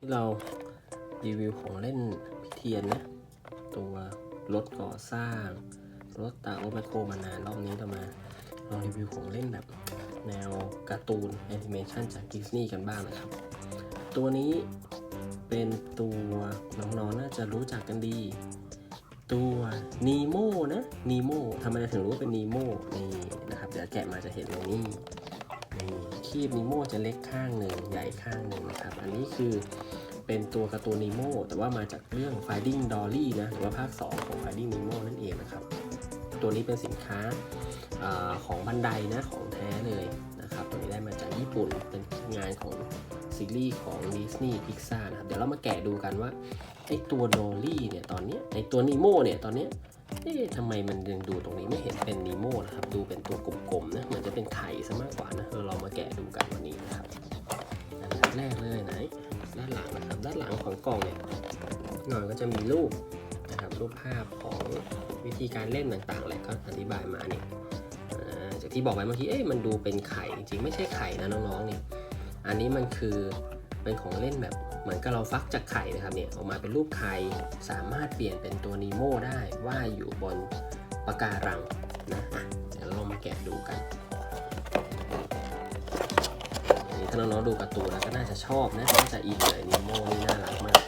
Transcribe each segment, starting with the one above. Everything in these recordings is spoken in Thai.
ที่เรารีวิวของเล่นพิเทียนนะ ตัวรถก่อสร้าง รถตากรถแมคโครมานานรอบนี้เรามาลองรีวิวของเล่นแบบ แนวการ์ตูนแอนิเมชันจากดิสนีย์กันบ้างนะครับ ตัวนี้เป็นตัวน้องๆน่าจะรู้จักกันดี ตัวนีโมนะนีโมทำไมถึงรู้ว่าเป็นนีโมนี่นะครับ เดี๋ยวแกะมาจะเห็นเลยนี่นี่ คีบนิโมจะเล็กข้างหนึ่งใหญ่ข้างหนึ่งนะครับ อันนี้คือเป็นตัวการ์ตูนนิโมแต่ว่ามาจากเรื่อง Finding Dory นะหรือว่าภาค 2 ของ Finding Nemo นั่นเองนะครับ ตัวนี้เป็นสินค้าอของบันไดนะของแท้เลยนะครับ ตัวนี้ได้มาจากญี่ปุ่นเป็นงานของซีรีส์ของ Disney Pixar นะครับ เดี๋ยวเรามาแกะดูกันว่าไอตัวโดลี่เนี่ยตอนนี้ไอตัวนิโมเนี่ยตอนนี้ เอ๊ะทำไมมันยังดูตรงนี้ไม่เห็นเป็นนีโมนะครับ ดูเป็นตัวกลมๆนะ เหมือนจะเป็นไข่ซะมากกว่านะ เรามาแกะดูกันวันนี้นะครับอันดับแรกเลยไหน ด้านหลังนะครับ ด้านหลังของกล่องเนี่ยหน่อยก็จะมีรูปนะครับ รูปภาพของวิธีการเล่นต่างๆแหละก็อธิบายมาเนี่ยจากที่บอกไปเมื่อกี้ เอ๊ะมันดูเป็นไข่จริงๆ ไม่ใช่ไข่นะน้องๆเนี่ย อันนี้มันคือเป็นของเล่นแบบเหมือนกับเราฟักจากไข่นะครับเนี่ยออกมาเป็นรูปไข่สามารถเปลี่ยนเป็นตัวนีโมได้ว่ายอยู่บนปะการังนะเดี๋ยวเรามาแกะดูกันอันนี้ถ้าน้องๆดูการ์ตูนแล้วก็น่าจะชอบนะน่าจะอินเลยนีโมนี่น่ารักมาก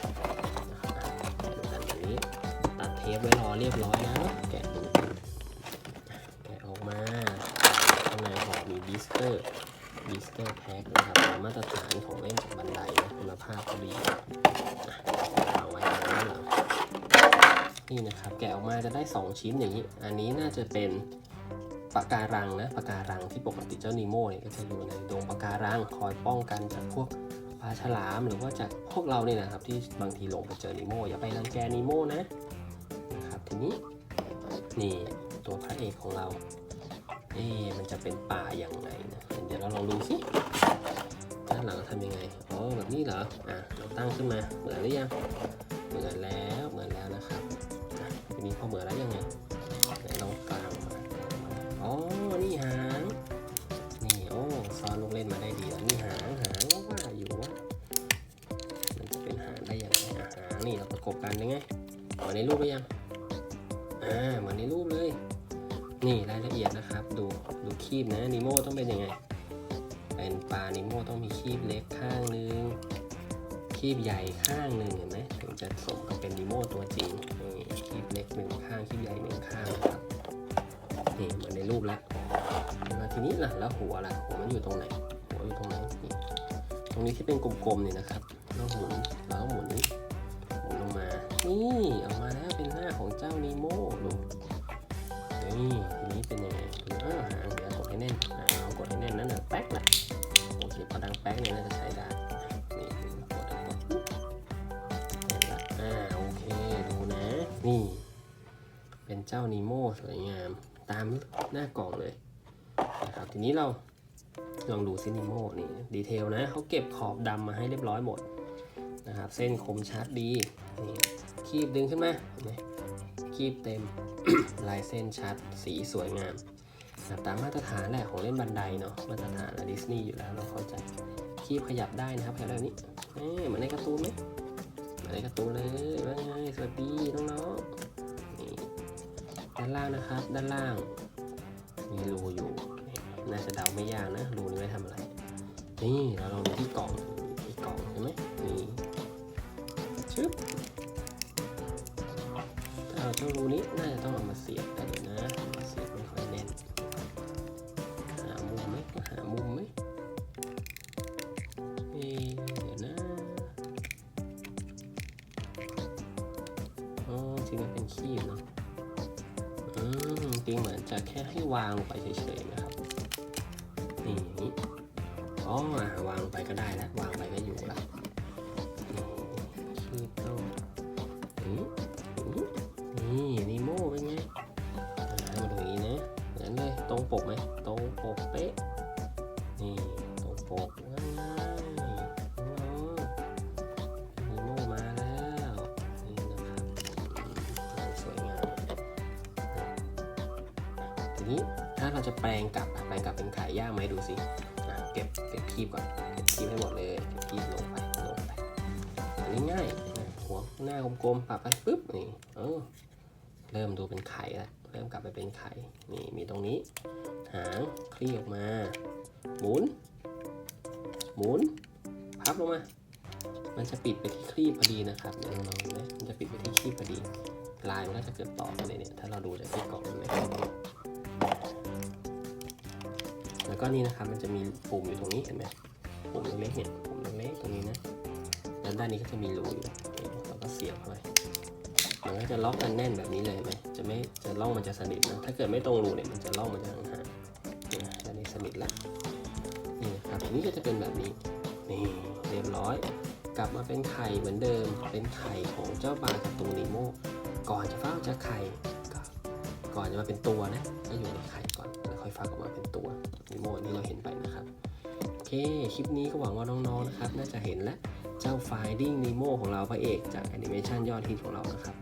นะครับอะดูกันอันนี้ตัดเทปไว้รอเรียบร้อยแล้วแกะดูแกะออกมาข้างในห่อมีบิสเตอร์บิสเตอร์แพ็คนะครับ มมาตรฐานของเล่นจากบันไดนะคุณภาพก็ดีอะวางไว้ด้านหลังนี่นะครับแกะออกมาจะได้ 2 ชิ้นอย่างนี้ อันนี้น่าจะเป็นปะการังนะปะการังที่ปกติเจ้านีโม่เนี่ยก็จะอยู่ในดงปะการังคอยป้องกันจากพวกปลาฉลามหรือว่าจากพวกเราเนี่ยนะครับ ที่บางทีลงไปเจอนีโม่อย่าไปรังแกนีโม่นะนะครับทีนี้นี่ตัวพระเอกของเราเอ๊ะมันจะเป็นป่าอย่างไรนะเดี๋ยวเราลองดูสิ ด้านหลังทำยังไง อ๋อ แบบนี้เหรอ อะ เราตั้งขึ้นมา เหมือนหรือยัง เหมือนแล้ว เหมือนแล้วนะครับอะทีนี้พอเหมือนแล้วยังไงไหนลองกลางมาอ๋อ นี่หาง นี่ โอ้ซ้อนลูกเล่นมาได้ดีแล้วนี่หาง หางว่าอยู่ว่า มันจะเป็นหางได้ยังไงอะหางนี่เราประกบกันยังไงเหมือนในรูปหรือยัง อ่า เหมือนในรูปเลย นี่รายละเอียดนะครับ ดู ดูคีบนะนิโม่ต้องเป็นยังไง เป็นปลานิโมต้องมีคีบเล็กข้างหนึ่งคีบใหญ่ข้างหนึ่งเห็นไหมถึงจะสมกับเป็นนิโมตัวจริงนี่คีบเล็กหนึ่งข้างคีบใหญ่หนึ่งข้างนะครับนี่เหมือนในรูปแล้วมาทีนี้ล่ะแล้วหัวล่ะหัวมันอยู่ตรงไหนหัวอยู่ตรงไหนนี่ตรงนี้ที่เป็นกลมๆนี่นะครับเราหมุนเราต้องหมุนนี้หมุนลงมานี่ออกมาแล้วเป็นหน้าของเจ้านิโมลูกนี่ทีนี้เป็นยังไงเออหางเดี๋ยวกดให้แน่นอ่าง พอดังแป๊กเนี่ยน่าจะใช้ได้นี่กดกดปุ๊บแน่นละอ่าโอเคดูนะ นี่ เป็นเจ้านีโมสวยงาม ตามหน้ากล่องเลยนะครับทีนี้เราลองดูซินีโมนี่ดีเทลนะเขาเก็บขอบดำมาให้เรียบร้อยหมดนะครับเส้นคมชัดดีนี่คีบดึงขึ้นมาเห็นไหมคีบเต็มลายเส้นชัดสีสวยงาม นะครับตามมาตรฐานแหละของเล่นบันไดเนาะมาตรฐานดิสนีย์อยู่แล้วเราเข้าใจคีบขยับได้นะครับขยับแบบนี้เอ๊เหมือนในการ์ตูนไหมเหมือนในการ์ตูนเลยว่าไงสวัสดีน้องๆนี่ด้านล่างนะครับ ด้านล่าง มีรูอยู่น่าจะเดาไม่ยากนะรูนี้ไว้ทำอะไร นี่เราลองดูที่กล่องที่กล่อง ริงมันเป็นขี้เนาะอืมจริงเหมือนจะแค่ให้วางลงไปเฉยๆนะครับ นี่อย่างนี้อ๋อวางลงไปก็ได้ล้วางไปก็อยู่ละนี่ขี้ต้มอืมนี่นีโม่เป็นไงมาดูอย่างนี้นะเหมือนเลยตรงปกไหม นี้ ถ้าเราจะแปลงกลับแปลงกลับเป็นขายย่างไหมดูสิเก็บเก็บคีบก่อนเก็บคีบให้หมดเลยเก็บคีบลงไปลงไปง่ายๆหัวหน้ากลมๆปรับไปปุ๊บนี่เออเริ่มดูเป็นไข่แล้วเริ่มกลับไปเป็นไข่นี่มีตรงนี้ หางคลี่ออกมา หมุน หมุน พับลงมา มันจะปิดไปที่ครีบพอดีนะครับเดี๋ยวลองดูนะมันจะปิดไปที่ครีบพอดี ลายมันก็จะเกิดต่อกันเลยเนี่ย ถ้าเราดูจากที่กล่องนะ แล้วก็นี่นะครับมันจะมีปุ่มอยู่ตรงนี้เห็นไหมปุ่มเล็กๆเนี่ยปุ่มเล็กๆตรงนี้นะแล้วด้านนี้ก็จะมีรูอยู่เราก็เสียบเข้าไปมันก็จะล็อกกันแน่นแบบนี้เลยเห็นไหมจะไม่จะล่องมันจะสนิทนะถ้าเกิดไม่ตรงรูเนี่ยมันจะล่องมันจะห่างๆนี่ด้านนี้สนิทแล้วนี่ครับอันนี้ก็จะเป็นแบบนี้นี่เรียบร้อย กลับมาเป็นไข่เหมือนเดิมเป็นไข่ของเจ้าปลาการ์ตูนนีโมก่อนจะฟ้าจากไข่ อนจะมาเป็นตัวนะก็อยู่ในไข่ก่อนแล้วค่อยฟักออกมาเป็นตัวนีโมที่เราเห็นไปนะครับโอเคคลิปนี้ก็หวังว่าน้องๆนะครับ น่าจะเห็นแล้วเจ้า Finding Nemo ของเราพระเอกจากแอนิเมชันยอดฮิตของเรานะครับ